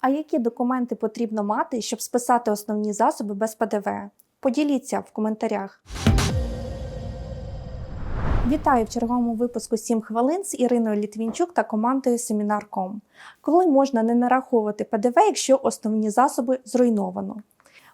А які документи потрібно мати, щоб списати основні засоби без ПДВ? Поділіться в коментарях. Вітаю в черговому випуску «7 хвилин з Іриною Літвінчук та командою Семінар.ком. Коли можна не нараховувати ПДВ, якщо основні засоби зруйновано?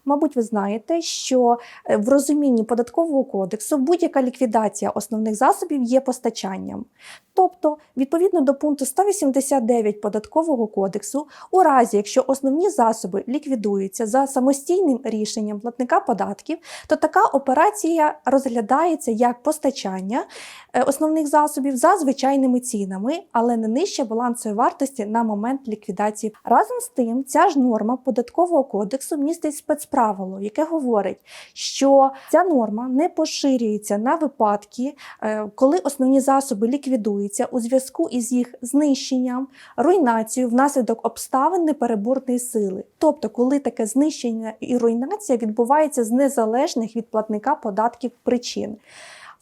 Мабуть, ви знаєте, що е, в розумінні податкового кодексу будь-яка ліквідація основних засобів є постачанням. Тобто, відповідно до пункту 189 податкового кодексу, у разі, якщо основні засоби ліквідуються за самостійним рішенням платника податків, то така операція розглядається як постачання е, основних засобів за звичайними цінами, але не нижче балансової вартості на момент ліквідації. Разом з тим, ця ж норма податкового кодексу містить спецправило, яке говорить, що ця норма не поширюється на випадки, е, коли основні засоби ліквідуються у зв'язку із їх знищенням, руйнацією внаслідок обставин непереборної сили. Тобто, коли таке знищення і руйнація відбувається з незалежних від платника податків причин.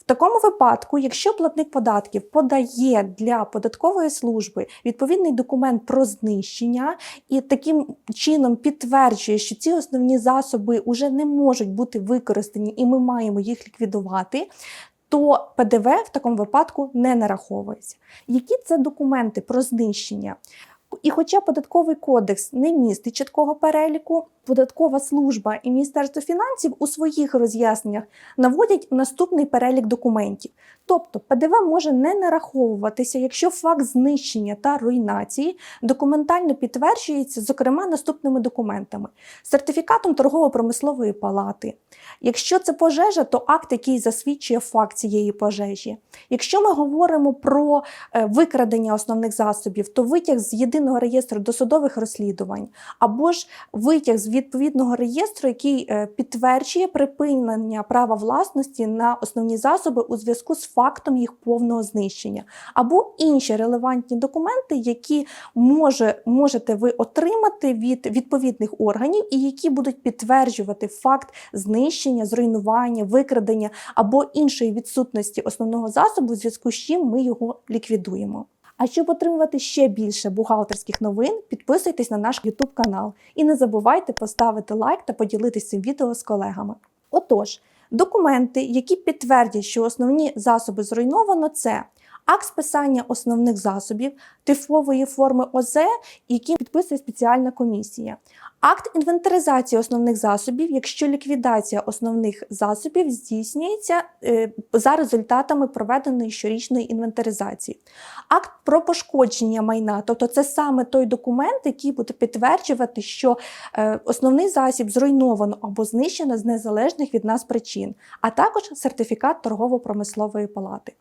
В такому випадку, якщо платник податків подає для податкової служби відповідний документ про знищення і таким чином підтверджує, що ці основні засоби вже не можуть бути використані, і ми маємо їх ліквідувати. То ПДВ в такому випадку не нараховується. Які це документи про знищення? І хоча податковий кодекс не містить чіткого переліку, податкова служба і Міністерство фінансів у своїх роз'ясненнях наводять наступний перелік документів. Тобто ПДВ може не нараховуватися, якщо факт знищення та руйнації документально підтверджується, зокрема, наступними документами: сертифікатом торгово-промислової палати. Якщо це пожежа, то акт, який засвідчує факт цієї пожежі. Якщо ми говоримо про е, викрадення основних засобів, то витяг з єдиного реєстру досудових розслідувань, або ж витяг з відповідного реєстру, який е, підтверджує припинення права власності на основні засоби у зв'язку з фактом їх повного знищення, або інші релевантні документи, які може, можете ви отримати від відповідних органів, і які будуть підтверджувати факт знищення, зруйнування, викрадення або іншої відсутності основного засобу, у зв'язку з чим ми його ліквідуємо. А щоб отримувати ще більше бухгалтерських новин, підписуйтесь на наш YouTube канал і не забувайте поставити лайк та поділитися цим відео з колегами. Отож, документи, які підтвердять, що основні засоби зруйновано, це акт списання основних засобів, тифової форми ОЗ, які підписує спеціальна комісія. Акт інвентаризації основних засобів, якщо ліквідація основних засобів здійснюється е, за результатами проведеної щорічної інвентаризації. Акт про пошкодження майна, тобто це саме той документ, який буде підтверджувати, що е, основний засіб зруйновано або знищено з незалежних від нас причин, а також сертифікат торгово-промислової палати.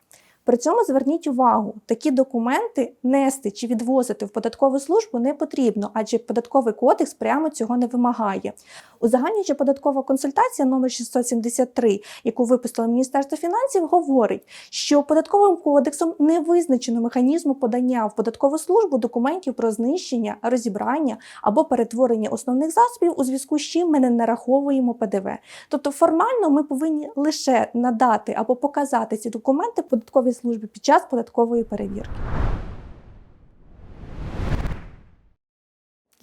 При цьому зверніть увагу, такі документи нести чи відвозити в податкову службу не потрібно, адже податковий кодекс прямо цього не вимагає. Узагальнююча податкова консультація номер 673, яку випустило Міністерство фінансів, говорить, що податковим кодексом не визначено механізму подання в податкову службу документів про знищення, розібрання або перетворення основних засобів, у зв'язку з чим ми не нараховуємо ПДВ. Тобто формально ми повинні лише надати або показати ці документи податковій службі під час податкової перевірки.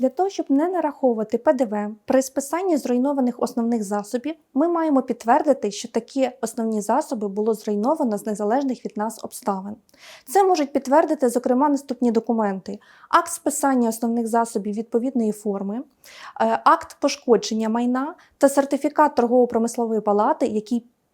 Для того, щоб не нараховувати ПДВ при списанні зруйнованих основних засобів, ми маємо підтвердити, що такі основні засоби було зруйновано з незалежних від нас обставин. Це можуть підтвердити, зокрема, наступні документи: акт списання основних засобів відповідної форми, е, акт пошкодження майна та сертифікат торгово-промислової палати, який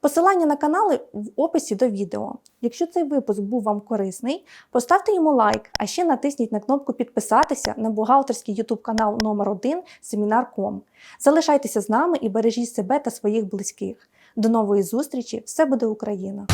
Посилання на канали в описі до відео. Якщо цей випуск був вам корисний, поставте йому лайк, а ще натисніть на кнопку підписатися на бухгалтерський YouTube канал номер 1 Семінар.ком. Залишайтеся з нами і бережіть себе та своїх близьких. До нової зустрічі! Все буде Україна!